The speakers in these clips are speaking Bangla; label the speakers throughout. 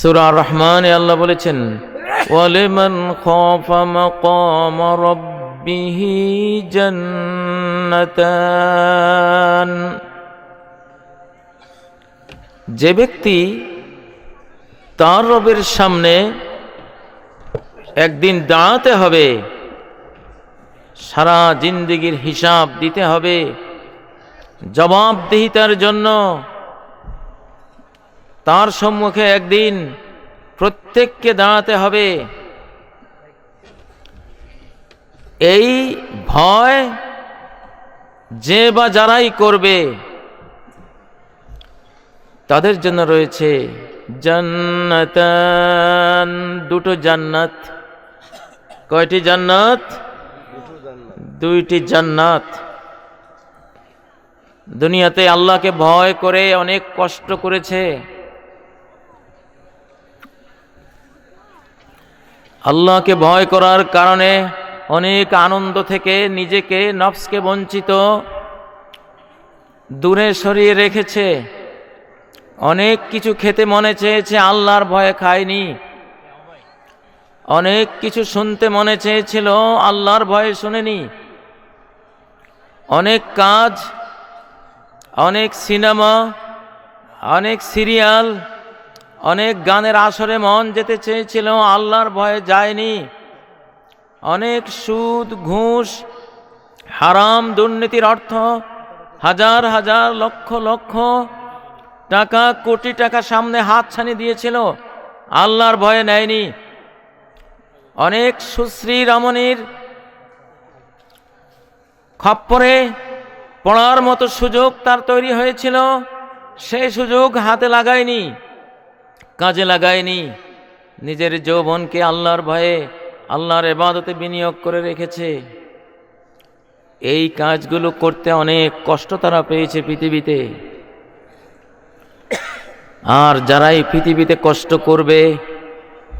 Speaker 1: সুরা রহমান আল্লাহ বলেছেন, ওয়ালিমান খাফা মাকাম রাব্বিহি জান্নাতান যে ব্যক্তি তার রবের সামনে একদিন দাঁড়াতে হবে, সারা জিন্দিগির হিসাব দিতে হবে, জবাবদিহিতার জন্য তার সম্মুখে একদিন প্রত্যেককে দাঁড়াতে হবে। এই ভয় যে বা যারাই করবে, তাদের জন্য রয়েছে জান্নাতান, দুটো জান্নাত। কয়টি জান্নাত? দুইটি জান্নাত। দুনিয়াতে আল্লাহকে ভয় করে অনেক কষ্ট করেছে। আল্লাহকে ভয় করার কারণে অনেক আনন্দ থেকে নিজেকে, নফসকে বঞ্চিত দূরে সরিয়ে রেখেছে। অনেক কিছু খেতে মনে চেয়েছে, আল্লাহর ভয়ে খায়নি। অনেক কিছু শুনতে মনে চেয়েছিল, আল্লাহর ভয়ে শুনেনি। অনেক কাজ, অনেক সিনেমা, অনেক সিরিয়াল অনেক গানের আসরে মন যেতে চেয়েছিল, আল্লাহর ভয়ে যায়নি। অনেক সুদ, ঘুষ, হারাম দুর্নীতির অর্থ, হাজার হাজার লক্ষ লক্ষ টাকা, কোটি টাকা সামনে হাত ছানি দিয়েছিল, আল্লাহর ভয়ে নেয়নি। অনেক সুশ্রী রমণীর খপ্পরে পড়ার মতো সুযোগ তার তৈরি হয়েছিল, সেই সুযোগ হাতে লাগায়নি। কাজে লাগায়নি। নিজের যৌবনকে আল্লাহর ভয়ে, আল্লাহর এবাদতে বিনিয়োগ করে রেখেছে। এই কাজগুলো করতে অনেক কষ্ট তারা পেয়েছে পৃথিবীতে। আর যারাই পৃথিবীতে কষ্ট করবে,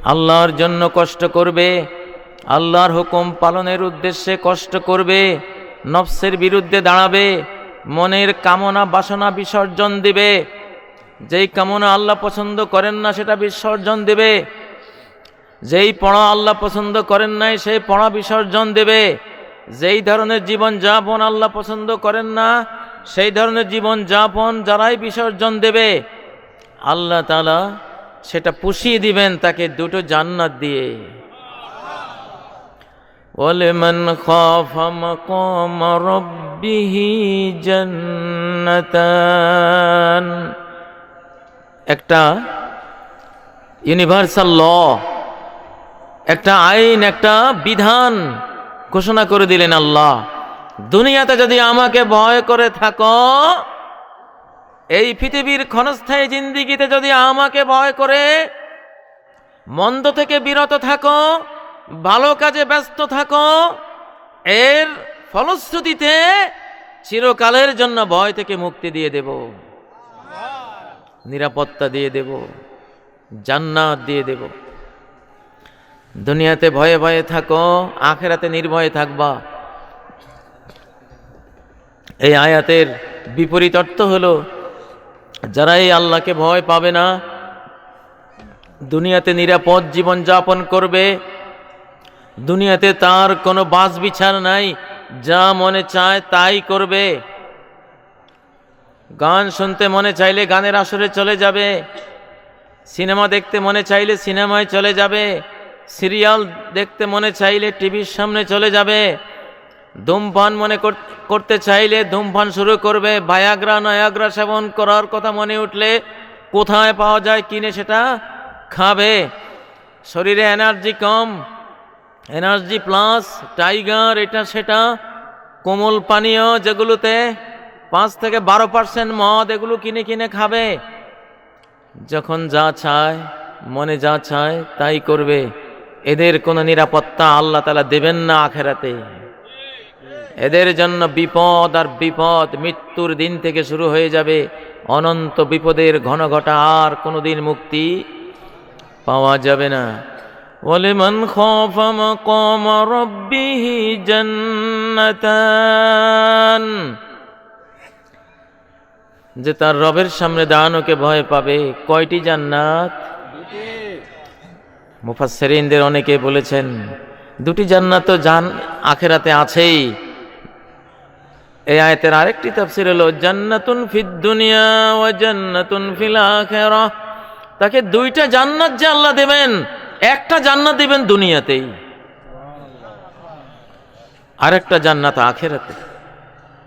Speaker 1: আল্লাহর জন্য কষ্ট করবে, আল্লাহর হুকুম পালনের উদ্দেশ্যে কষ্ট করবে, নফসের বিরুদ্ধে দাঁড়াবে, মনের কামনা বাসনা বিসর্জন দিবে যেই কামনা আল্লাহ পছন্দ করেন না সেটা বিসর্জন দেবে যেই পড়া আল্লাহ পছন্দ করেন নাই সেই পড়া বিসর্জন দেবে যেই ধরনের জীবন যাপন আল্লাহ পছন্দ করেন না সেই ধরনের জীবন যাপন যারাই বিসর্জন দেবে আল্লাহ তালা সেটা পুষিয়ে দিবেন তাকে দুটো জান্নাত দিয়ে ولمن خاف مقام ربه جنتان একটা ইউনিভার্সাল ল একটা আইন, একটা বিধান ঘোষণা করে দিলেন আল্লাহ। দুনিয়াতে যদি আমাকে ভয় করে থাকো, এই পৃথিবীর ক্ষণস্থায়ী জিন্দিগিতে যদি আমাকে ভয় করে, মন্দ থেকে বিরত থাকো, ভালো কাজে ব্যস্ত থাকো, এর ফলশ্রুতিতে চিরকালের জন্য ভয় থেকে মুক্তি দিয়ে দেব। নিরাপত্তা দিয়ে দেব, জান্নাত দিয়ে দেব। দুনিয়াতে ভয়ে ভয়ে থাকো, আখেরাতে নির্ভয়ে থাকবা। এই আয়াতের বিপরীত অর্থ হলো, যারা এই আল্লাহকে ভয় পাবে না, দুনিয়াতে নিরাপদ জীবন যাপন করবে, দুনিয়াতে তার কোনো বাস বিচার নাই, যা মনে চায় তাই করবে। গান শুনতে মনে চাইলে গানের আসরে চলে যাবে। সিনেমা দেখতে মনে চাইলে সিনেমায় চলে যাবে। সিরিয়াল দেখতে মনে চাইলে টিভির সামনে চলে যাবে। ধূমপান মনে করতে চাইলে ধূমপান শুরু করবে। ভায়াগ্রা, নয়াগ্রা সেবন করার কথা মনে উঠলে কোথায় পাওয়া যায়, কিনে সেটা খাবে। শরীরে এনার্জি কম। এনার্জি প্লাস টাইগার, এটা সেটা কোমল পানীয় যেগুলোতে পাঁচ থেকে বারো পার্সেন্ট মদ এগুলো কিনে কিনে খাবে যখন যা চায় মনে যা চায় তাই করবে এদের কোনো নিরাপত্তা আল্লাহ তালা দেবেন না আখেরাতে এদের জন্য বিপদ আর বিপদ মৃত্যুর দিন থেকে শুরু হয়ে যাবে অনন্ত বিপদের ঘন ঘটা আর কোনোদিন মুক্তি পাওয়া যাবে না ولمن خاف مقام ربه جنتان যে তার রবের সামনে দাঁড়ানোকে ভয় পাবে। কয়টি জান্নাত? মুফাসসিরিনদের অনেকে বলেছেন দুটি জান্নাত তো জান আখেরাতে আছেই। এই আয়াতের আরেকটি তাফসীর হলো জান্নাতুন ফিদ দুনিয়া ওয়া জান্নাতুন ফিল আখিরাহ তাকে দুইটা জান্নাত যে আল্লাহ দেবেন একটা জান্নাত দিবেন দুনিয়াতেই। আরেকটা জান্নাত আখেরাতে।